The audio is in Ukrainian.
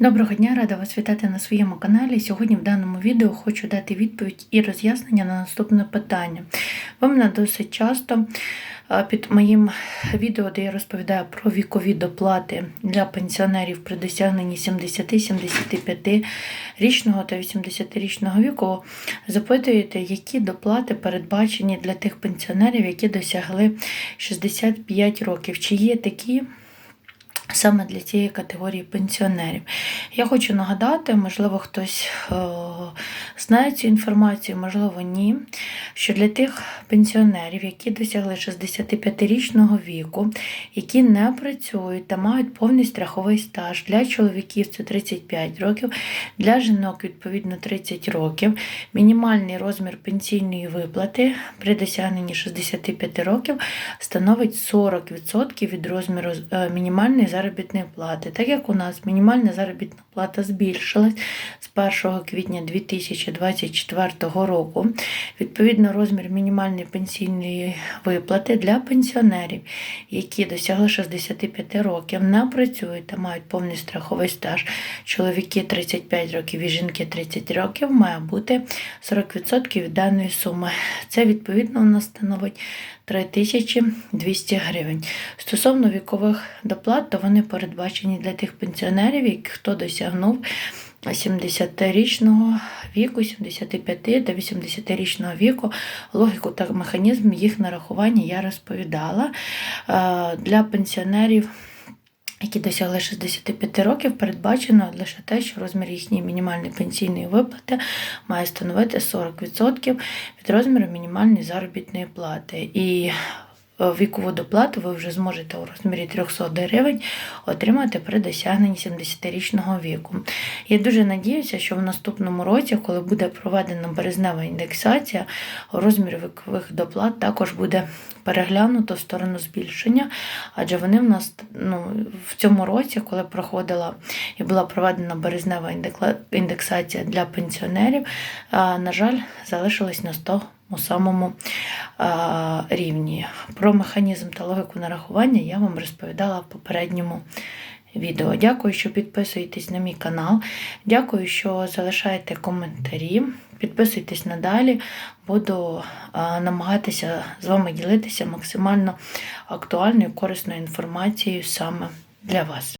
Доброго дня, рада вас вітати на своєму каналі. Сьогодні в даному відео хочу дати відповідь і роз'яснення на наступне питання. Ви мене досить часто під моїм відео, де я розповідаю про вікові доплати для пенсіонерів при досягненні 70-75 річного та 80-річного віку, запитуєте, які доплати передбачені для тих пенсіонерів, які досягли 65 років. Чи є такі? Саме для цієї категорії пенсіонерів. Я хочу нагадати, можливо, хтось е, знає цю інформацію, можливо, ні. Що для тих пенсіонерів, які досягли 65-річного віку, які не працюють та мають повний страховий стаж для чоловіків це 35 років, для жінок, відповідно, 30 років, мінімальний розмір пенсійної виплати при досягненні 65 років становить 40% від розміру е, мінімальної заробітної плати. Так як у нас мінімальна заробітна плата збільшилась з 1 квітня 2024 року, відповідно, розмір мінімальної пенсійної виплати для пенсіонерів, які досягли 65 років, не працюють та мають повний страховий стаж. Чоловіки 35 років і жінки 30 років, має бути 40% від даної суми. Це відповідно у нас становить 3200 гривень. Стосовно вікових доплат, то вони передбачені для тих пенсіонерів, які хто досягнув 70-річного віку, 75 та 80-річного віку. Логіку та механізм їх нарахування я розповідала. Е, для пенсіонерів які досягли 65 років, передбачено лише те, що розмір їхньої мінімальної пенсійної виплати має становити 40% від розміру мінімальної заробітної плати. І вікову доплату ви вже зможете у розмірі 300 гривень отримати при досягненні 70-річного віку. Я дуже надіюся, що в наступному році, коли буде проведена березнева індексація, розмір вікових доплат також буде переглянуто в сторону збільшення, адже вони в нас ну, в цьому році, коли проходила і була проведена березнева індексація для пенсіонерів, на жаль, залишилась на 100 у самому а, рівні. Про механізм та логіку нарахування я вам розповідала в попередньому відео. Дякую, що підписуєтесь на мій канал. Дякую, що залишаєте коментарі. Підписуйтесь надалі, буду а, намагатися з вами ділитися максимально актуальною корисною інформацією саме для вас.